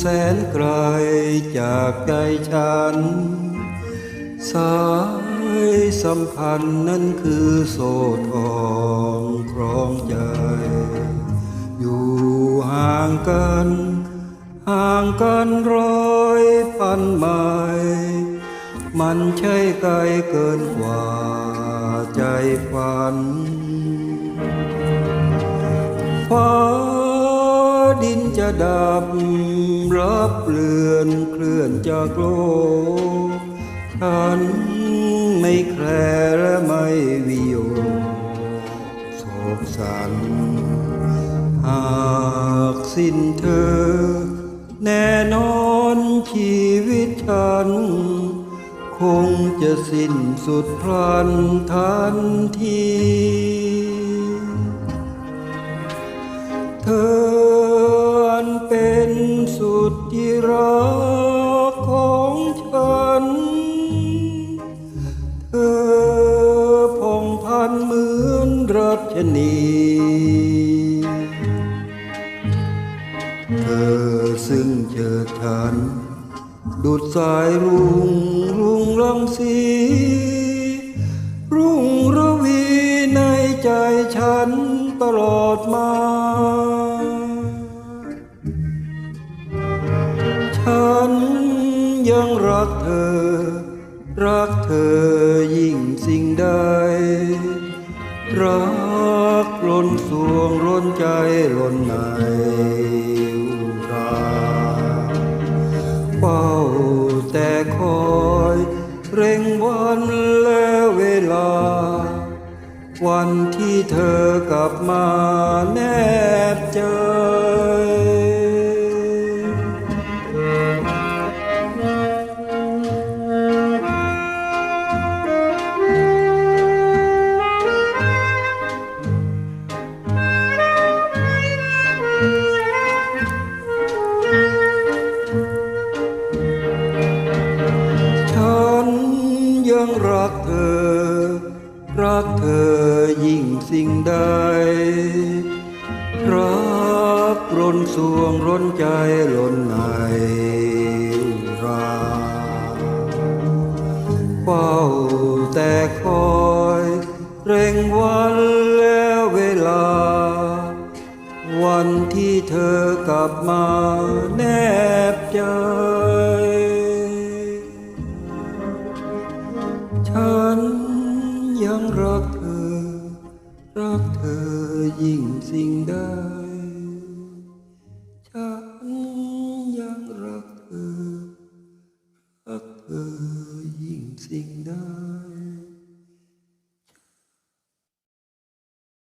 แสนไกลจากใจฉัน สายสัมพันธ์นั้นคือโซ่ทองครองใจ อยู่ห่างกัน ห่างกันร้อยพันไมล์มันใช่ไกลเกินกว่าใจฝัน จะดับรับเลือนเคลื่อนจากโลกฉันไม่แคร์และไม่วิโยโศกสันหากสิ้นเธอ แน่นอนชีวิตฉัน คงจะสิ้นสุดพลันทันที สุดที่รักของฉัน เธอผ่องพันเหมือนรัชนี เธอซึ่งเจอฉัน ดุดสายรุ่งรุ่งรังสี รุ่งระวีในใจฉันตลอดมา ยังรักเธอ รักเธอยิ่งสิ่งใด รักล้นสวงล้นใจล้นในอุราเฝ้าแต่คอย เร่งวันและเวลา วันที่เธอกลับมาแน่ งรักเธอ รักเธอยิ่งสิ่งใด รักร้นสวงร้นใจล้นในราเฝ้าแต่คอยเร่งวันและเวลา วันที่เธอกลับมาแนบใจ ฉันยังรักเธอ รักเธอยิ่งสิ่งใด ฉันยังรักเธอ รักเธอยิ่งสิ่งใด